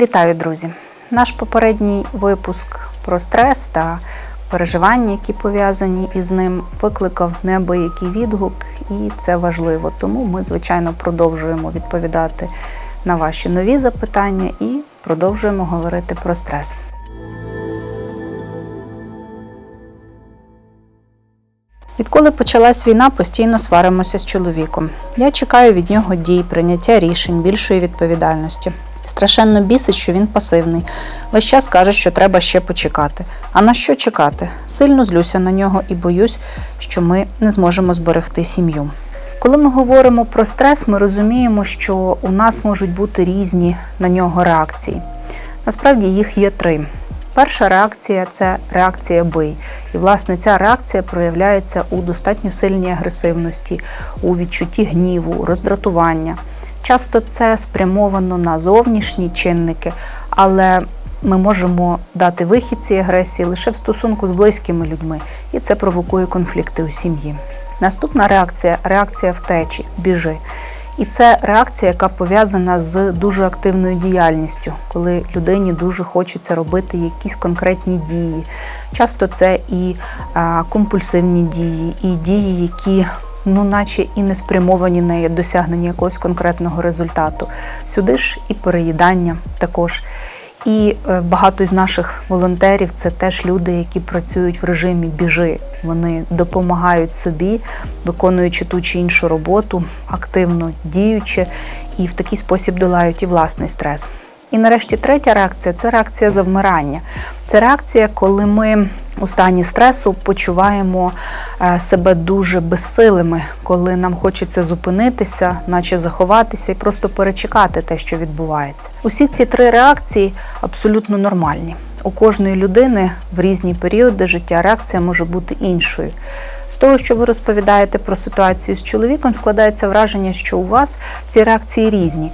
Вітаю, друзі! Наш попередній випуск про стрес та переживання, які пов'язані із ним, викликав неабиякий відгук, і це важливо. Тому ми, звичайно, продовжуємо відповідати на ваші нові запитання і продовжуємо говорити про стрес. Відколи почалась війна, постійно сваримося з чоловіком. Я чекаю від нього дій, прийняття рішень, більшої відповідальності. Страшенно бісить, що він пасивний. Весь час каже, що треба ще почекати. А на що чекати? Сильно злюся на нього і боюсь, що ми не зможемо зберегти сім'ю. Коли ми говоримо про стрес, ми розуміємо, що у нас можуть бути різні на нього реакції. Насправді їх є три. Перша реакція це реакція бий. І, власне, ця реакція проявляється у достатньо сильній агресивності, у відчутті гніву, роздратування. Часто це спрямовано на зовнішні чинники, але ми можемо дати вихід цій агресії лише в стосунку з близькими людьми, і це провокує конфлікти у сім'ї. Наступна реакція реакція втечі, біжи. І це реакція, яка пов'язана з дуже активною діяльністю, коли людині дуже хочеться робити якісь конкретні дії. Часто це і компульсивні дії, і дії, які ну, наче і не спрямовані на досягнення якогось конкретного результату. Сюди ж і переїдання також. І е, багато з наших волонтерів це теж люди, які працюють в режимі біжи. Вони допомагають собі, виконуючи ту чи іншу роботу, активно діючи, і в такий спосіб долають і власний стрес. І нарешті третя реакція це реакція завмирання. Це реакція, коли ми у стані стресу почуваємо е, себе дуже безсилими, коли нам хочеться зупинитися, наче заховатися і просто перечекати те, що відбувається. Усі ці три реакції абсолютно нормальні. У кожної людини в різні періоди життя реакція може бути іншою. З того, що ви розповідаєте про ситуацію з чоловіком, складається враження, що у вас ці реакції різні.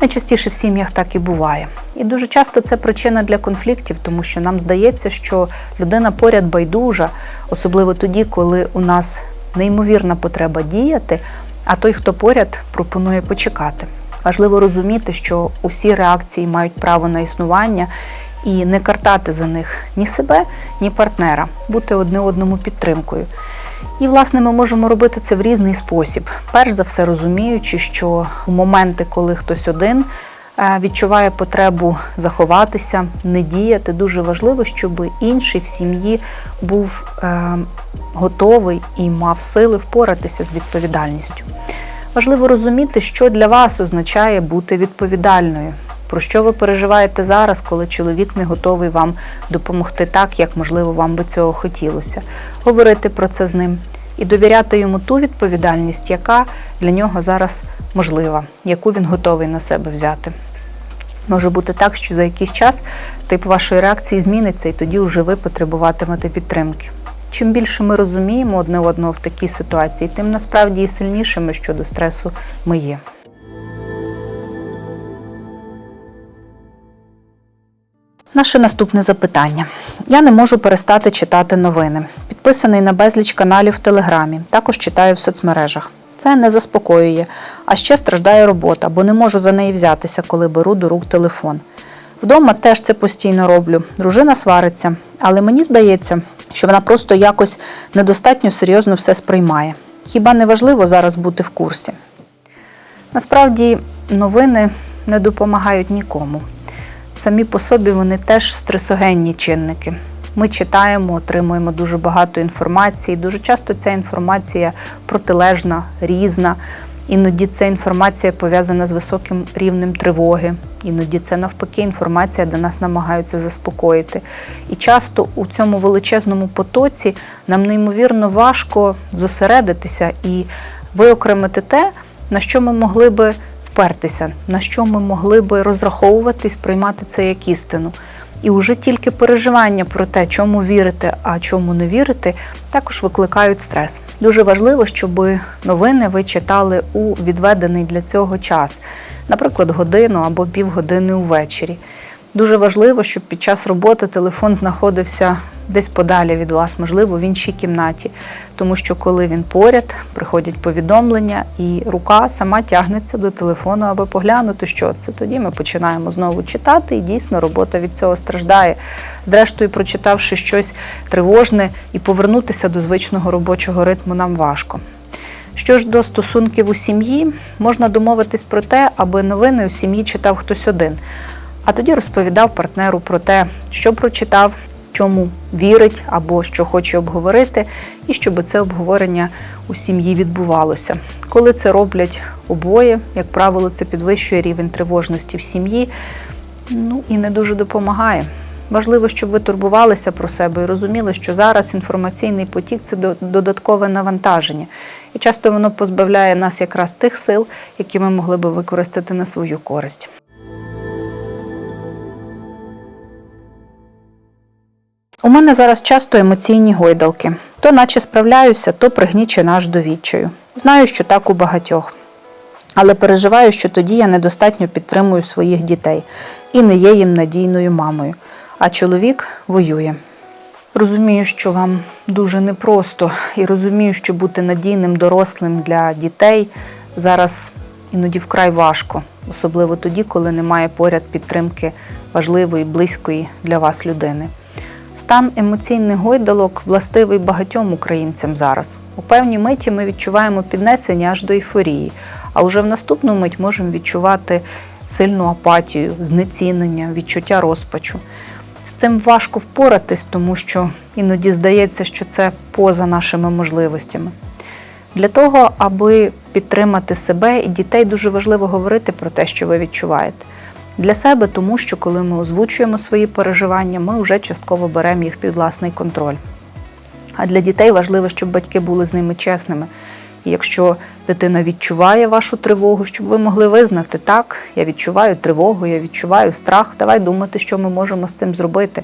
Найчастіше в сім'ях так і буває. І дуже часто це причина для конфліктів, тому що нам здається, що людина поряд байдужа, особливо тоді, коли у нас неймовірна потреба діяти, а той, хто поряд, пропонує почекати. Важливо розуміти, що усі реакції мають право на існування і не картати за них ні себе, ні партнера, бути одне одному підтримкою. І, власне, ми можемо робити це в різний спосіб. Перш за все, розуміючи, що у моменти, коли хтось один е, відчуває потребу заховатися, не діяти, дуже важливо, щоб інший в сім'ї був е, готовий і мав сили впоратися з відповідальністю. Важливо розуміти, що для вас означає бути відповідальною. Про що ви переживаєте зараз, коли чоловік не готовий вам допомогти так, як можливо вам би цього хотілося? Говорити про це з ним і довіряти йому ту відповідальність, яка для нього зараз можлива, яку він готовий на себе взяти. Може бути так, що за якийсь час тип вашої реакції зміниться, і тоді вже ви потребуватимете підтримки. Чим більше ми розуміємо одне одного в такій ситуації, тим насправді і сильнішими щодо стресу ми є. Наше наступне запитання. Я не можу перестати читати новини. Підписаний на безліч каналів в Телеграмі, також читаю в соцмережах. Це не заспокоює, а ще страждає робота, бо не можу за неї взятися, коли беру до рук телефон. Вдома теж це постійно роблю. Дружина свариться, але мені здається, що вона просто якось недостатньо серйозно все сприймає. Хіба не важливо зараз бути в курсі? Насправді новини не допомагають нікому. Самі по собі вони теж стресогенні чинники. Ми читаємо, отримуємо дуже багато інформації. Дуже часто ця інформація протилежна, різна. Іноді ця інформація пов'язана з високим рівнем тривоги. Іноді це навпаки інформація, де нас намагаються заспокоїти. І часто у цьому величезному потоці нам неймовірно важко зосередитися і виокремити те, на що ми могли би спертися, на що ми могли би розраховувати і сприймати це як істину. І уже тільки переживання про те, чому вірити, а чому не вірити, також викликають стрес. Дуже важливо, щоб новини ви читали у відведений для цього час, наприклад, годину або півгодини увечері. Дуже важливо, щоб під час роботи телефон знаходився десь подалі від вас, можливо, в іншій кімнаті. Тому що коли він поряд, приходять повідомлення, і рука сама тягнеться до телефону, аби поглянути, що це. Тоді ми починаємо знову читати, і дійсно робота від цього страждає. Зрештою, прочитавши щось тривожне і повернутися до звичного робочого ритму нам важко. Що ж до стосунків у сім'ї, можна домовитись про те, аби новини у сім'ї читав хтось один, а тоді розповідав партнеру про те, що прочитав, чому вірить або що хоче обговорити, і щоб це обговорення у сім'ї відбувалося. Коли це роблять обоє, як правило, це підвищує рівень тривожності в сім'ї, ну і не дуже допомагає. Важливо, щоб ви турбувалися про себе і розуміли, що зараз інформаційний потік це додаткове навантаження. І часто воно позбавляє нас якраз тих сил, які ми могли би використати на свою користь. У мене зараз часто емоційні гойдалки. То наче справляюся, то пригнічена аж до відчаю. Знаю, що так у багатьох. Але переживаю, що тоді я недостатньо підтримую своїх дітей і не є їм надійною мамою. А чоловік воює. Розумію, що вам дуже непросто, і розумію, що бути надійним дорослим для дітей зараз іноді вкрай важко, особливо тоді, коли немає поряд підтримки важливої, близької для вас людини. Стан емоційних гойдалок властивий багатьом українцям зараз. У певній миті ми відчуваємо піднесення аж до ейфорії, а вже в наступну мить можемо відчувати сильну апатію, знецінення, відчуття розпачу. З цим важко впоратись, тому що іноді здається, що це поза нашими можливостями. Для того, аби підтримати себе і дітей, дуже важливо говорити про те, що ви відчуваєте. Для себе, тому що коли ми озвучуємо свої переживання, ми вже частково беремо їх під власний контроль. А для дітей важливо, щоб батьки були з ними чесними. І якщо дитина відчуває вашу тривогу, щоб ви могли визнати, так, я відчуваю тривогу, я відчуваю страх, давай думати, що ми можемо з цим зробити.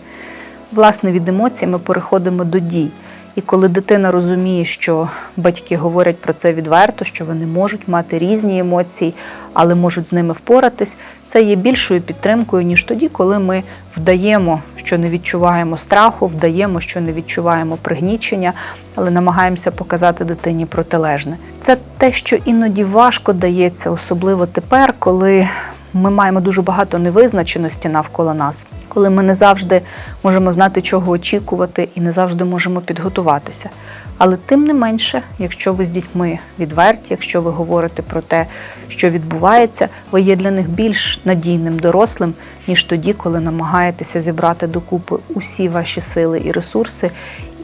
Власне, від емоцій ми переходимо до дій. І коли дитина розуміє, що батьки говорять про це відверто, що вони можуть мати різні емоції, але можуть з ними впоратись, це є більшою підтримкою, ніж тоді, коли ми вдаємо, що не відчуваємо страху, вдаємо, що не відчуваємо пригнічення, але намагаємося показати дитині протилежне. Це те, що іноді важко дається, особливо тепер, коли ми маємо дуже багато невизначеності навколо нас, коли ми не завжди можемо знати, чого очікувати, і не завжди можемо підготуватися. Але тим не менше, якщо ви з дітьми відверті, якщо ви говорите про те, що відбувається, ви є для них більш надійним дорослим, ніж тоді, коли намагаєтеся зібрати докупи усі ваші сили і ресурси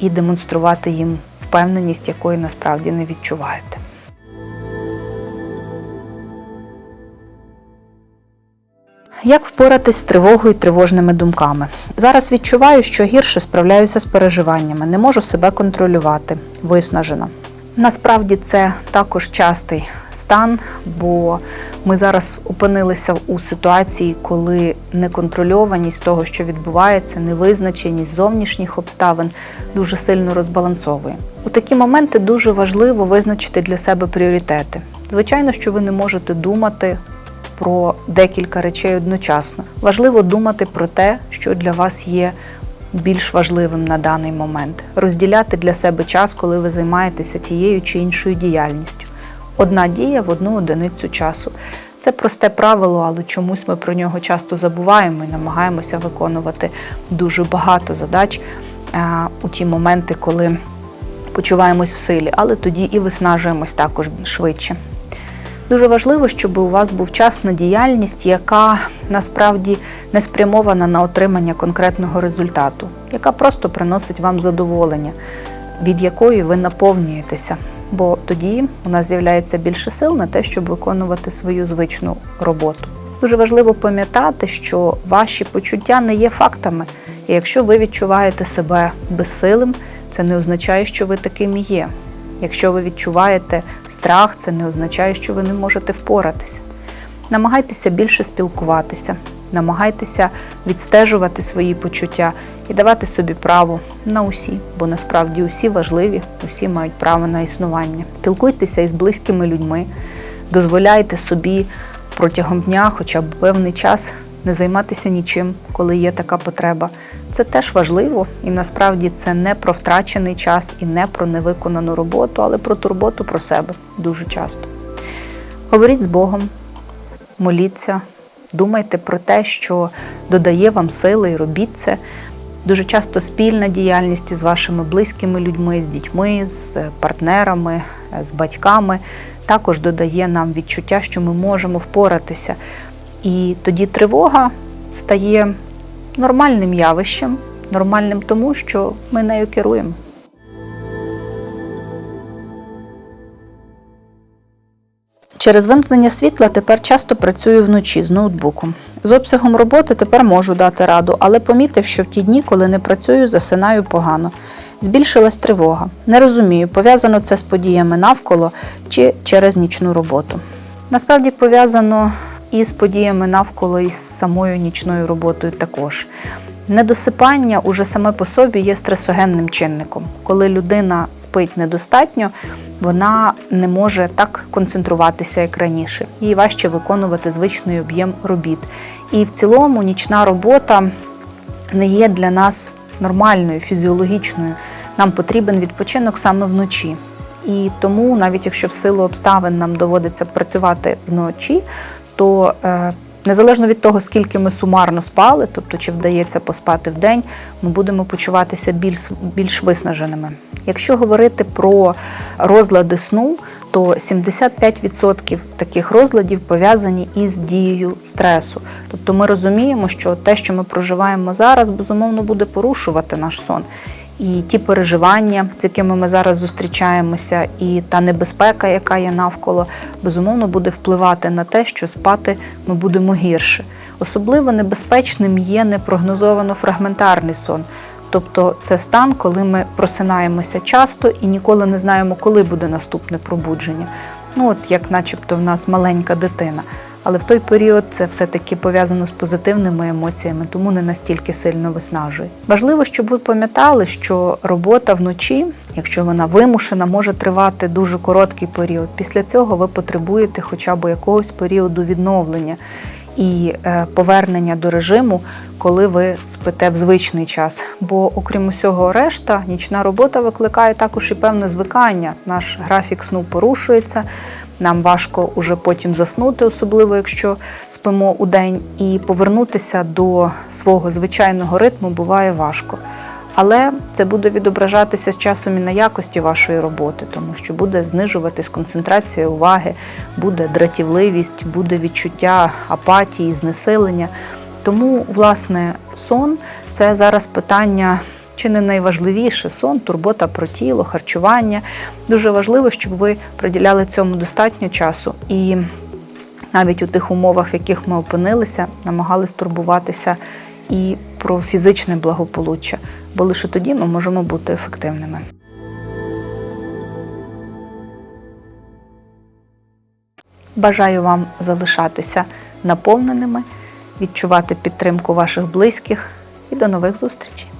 і демонструвати їм впевненість, якої насправді не відчуваєте. Як впоратись з тривогою і тривожними думками? Зараз відчуваю, що гірше справляюся з переживаннями, не можу себе контролювати, виснажена. Насправді це також частий стан, бо ми зараз опинилися у ситуації, коли неконтрольованість того, що відбувається, невизначеність зовнішніх обставин дуже сильно розбалансовує. У такі моменти дуже важливо визначити для себе пріоритети. Звичайно, що ви не можете думати про декілька речей одночасно. Важливо думати про те, що для вас є більш важливим на даний момент. Розділяти для себе час, коли ви займаєтеся тією чи іншою діяльністю. Одна дія в одну одиницю часу. Це просте правило, але чомусь ми про нього часто забуваємо і намагаємося виконувати дуже багато задач е, у ті моменти, коли почуваємось в силі, але тоді і виснажуємось також швидше. Дуже важливо, щоб у вас був час на діяльність, яка насправді не спрямована на отримання конкретного результату, яка просто приносить вам задоволення, від якої ви наповнюєтеся. Бо тоді у нас з'являється більше сил на те, щоб виконувати свою звичну роботу. Дуже важливо пам'ятати, що ваші почуття не є фактами. І якщо ви відчуваєте себе безсилим, це не означає, що ви таким і є. Якщо ви відчуваєте страх, це не означає, що ви не можете впоратися. Намагайтеся більше спілкуватися, намагайтеся відстежувати свої почуття і давати собі право на усі, бо насправді усі важливі, усі мають право на існування. Спілкуйтеся із близькими людьми, дозволяйте собі протягом дня, хоча б певний час, не займатися нічим, коли є така потреба. Це теж важливо, і насправді це не про втрачений час і не про невиконану роботу, але про турботу про себе дуже часто. Говоріть з Богом, моліться, думайте про те, що додає вам сили, і робіть це. Дуже часто спільна діяльність із вашими близькими людьми, з дітьми, з партнерами, з батьками також додає нам відчуття, що ми можемо впоратися. І тоді тривога стає нормальним явищем, нормальним тому, що ми нею керуємо. Через вимкнення світла тепер часто працюю вночі з ноутбуком. З обсягом роботи тепер можу дати раду, але помітив, що в ті дні, коли не працюю, засинаю погано. Збільшилась тривога. Не розумію, пов'язано це з подіями навколо чи через нічну роботу. Насправді пов'язано і з подіями навколо, і з самою нічною роботою також. Недосипання уже саме по собі є стресогенним чинником. Коли людина спить недостатньо, вона не може так концентруватися, як раніше. Їй важче виконувати звичний об'єм робіт. І в цілому нічна робота не є для нас нормальною, фізіологічною. Нам потрібен відпочинок саме вночі. І тому, навіть якщо в силу обставин нам доводиться працювати вночі, то е, незалежно від того, скільки ми сумарно спали, тобто чи вдається поспати в день, ми будемо почуватися більш, більш виснаженими. Якщо говорити про розлади сну, то 75% таких розладів пов'язані із дією стресу. Тобто ми розуміємо, що те, що ми проживаємо зараз, безумовно буде порушувати наш сон. І ті переживання, з якими ми зараз зустрічаємося, і та небезпека, яка є навколо, безумовно буде впливати на те, що спати ми будемо гірше. Особливо небезпечним є непрогнозовано фрагментарний сон. Тобто це стан, коли ми просинаємося часто і ніколи не знаємо, коли буде наступне пробудження. Ну, от як начебто в нас маленька дитина. Але в той період це все-таки пов'язано з позитивними емоціями, тому не настільки сильно виснажує. Важливо, щоб ви пам'ятали, що робота вночі, якщо вона вимушена, може тривати дуже короткий період. Після цього ви потребуєте хоча б якогось періоду відновлення і е, повернення до режиму, коли ви спите в звичний час. Бо, окрім усього решта, нічна робота викликає також і певне звикання. Наш графік сну порушується. Нам важко уже потім заснути, особливо якщо спимо у день, і повернутися до свого звичайного ритму буває важко. Але це буде відображатися з часом і на якості вашої роботи, тому що буде знижуватись концентрація уваги, буде дратівливість, буде відчуття апатії, знесилення. Тому, власне, сон це зараз питання чи не найважливіше сон, турбота про тіло, харчування. Дуже важливо, щоб ви приділяли цьому достатньо часу і навіть у тих умовах, в яких ми опинилися, намагались турбуватися і про фізичне благополуччя, бо лише тоді ми можемо бути ефективними. Бажаю вам залишатися наповненими, відчувати підтримку ваших близьких і до нових зустрічей!